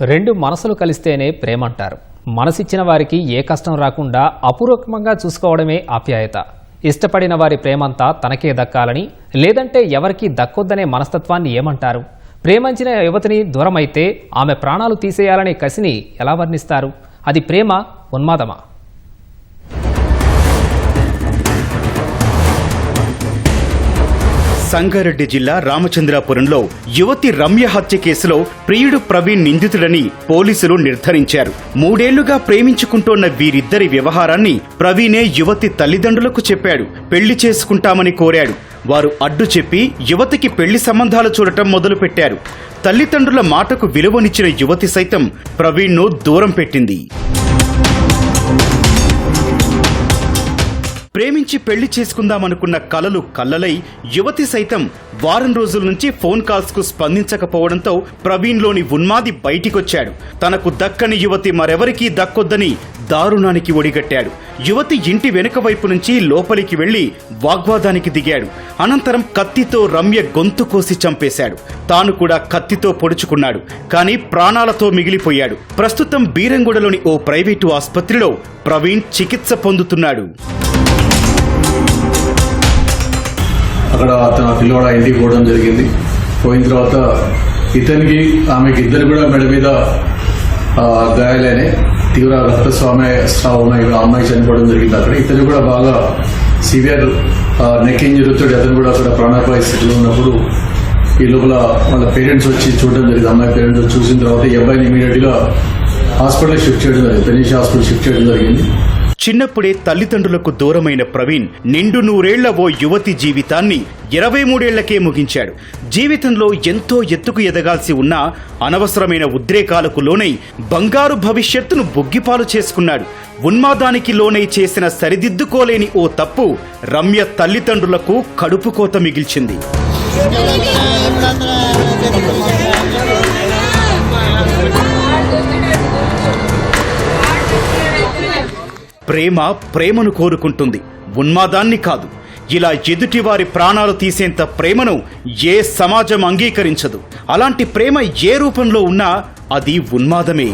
రెండు మనసులు కలిస్తేనే ప్రేమ అంటారు మనసిచ్చిన వారికి ఏ కష్టం రాకుండా అపూర్వకంగా చూసుకోవడమే ఆప్యాయత. ఇష్టపడిన వారి ప్రేమంతా తనకే దక్కాలని లేదంటే ఎవరికీ దక్కొద్దనే మనస్తత్వాన్ని ఏమంటారు? ప్రేమించిన యువతిని దూరమైతే ఆమె ప్రాణాలు తీసేయాలనే కసిని ఎలా వర్ణిస్తారు? అది ప్రేమ ఉన్మాదమా? సంగారెడ్డి జిల్లా రామచంద్రాపురంలో యువతి రమ్య హత్య కేసులో ప్రియుడు ప్రవీణ్ నిందితుడని పోలీసులు నిర్ధారించారు. మూడేళ్ళుగా ప్రేమించుకుంటోన్న వీరిద్దరి వ్యవహారాన్ని ప్రవీణే యువతి తల్లిదండ్రులకు చెప్పాడు. పెళ్ళి చేసుకుంటామని కోరాడు. వారు అడ్డు చెప్పి యువతికి పెళ్ళి సంబంధాలు చూడటం మొదలుపెట్టారు. తల్లిదండ్రుల మాటకు విలువనిచ్చిన యువతి సైతం ప్రవీణ్ను దూరం పెట్టింది. ప్రేమించి పెళ్ళి చేసుకుందామనుకున్న కలలు కల్లలై యువతి సైతం వారం రోజుల నుంచి ఫోన్ కాల్స్కు స్పందించకపోవడంతో ప్రవీణ్లోని ఉన్మాది బయటికొచ్చాడు. తనకు దక్కని యువతి మరెవరికీ దక్కొద్దని దారుణానికి ఒడిగట్టాడు. యువతి ఇంటి వెనుక వైపు నుంచి లోపలికి వెళ్ళి వాగ్వాదానికి దిగాడు. అనంతరం కత్తితో రమ్య గొంతు కోసి చంపేశాడు. తాను కూడా కత్తితో పొడుచుకున్నాడు కానీ ప్రాణాలతో మిగిలిపోయాడు. ప్రస్తుతం బీరంగూడలోని ఓ ప్రైవేటు ఆసుపత్రిలో ప్రవీణ్ చికిత్స పొందుతున్నాడు. అక్కడ అతను పిల్లవాడ ఇంటికి పోవడం జరిగింది. పోయిన తర్వాత ఇతనికి ఆమెకి ఇద్దరు కూడా మెడ మీద ఆ, గాయాలైనాయి. తీవ్ర రక్తస్వామి స్రావమై అమ్మాయి చనిపోవడం జరిగింది అక్కడ. ఇతను కూడా బాగా సివియర్ నెక్ ఇంజరీతో అతను కూడా అక్కడ ప్రాణాపాయ స్థితిలో ఉన్నప్పుడు ఈ లోపల వాళ్ళ పేరెంట్స్ వచ్చి చూడడం జరిగింది. అమ్మాయి పేరెంట్స్ వచ్చి చూసిన తర్వాత ఈ అబ్బాయిని ఇమీడియట్గా హాస్పిటల్ షిఫ్ట్ చేయడం జరిగింది. పెనీష్ హాస్పిటల్ షిఫ్ట్ చేయడం జరిగింది. చిన్నప్పుడే తల్లిదండ్రులకు దూరమైన ప్రవీణ్ నిండు నూరేళ్ళ ఓ యువతి జీవితాన్ని ఇరవై మూడేళ్ళకే ముగించాడు. జీవితంలో ఎంతో ఎత్తుకు ఎదగాల్సి ఉన్నా అనవసరమైన ఉద్రేకాలకు లోనై బంగారు భవిష్యత్తును బొగ్గిపాలు చేసుకున్నాడు. ఉన్మాదానికి లోనై చేసిన సరిదిద్దుకోలేని ఓ తప్పు రమ్య తల్లిదండ్రులకు కడుపు కోత మిగిల్చింది ప్రేమ ప్రేమను కోరుకుంటుంది. ఉన్మాదాన్ని కాదు. ఇలా ఎదుటివారి ప్రాణాలు తీసేంత ప్రేమను ఏ సమాజం అంగీకరించదు. అలాంటి ప్రేమ ఏ రూపంలో ఉన్నా అది ఉన్మాదమే.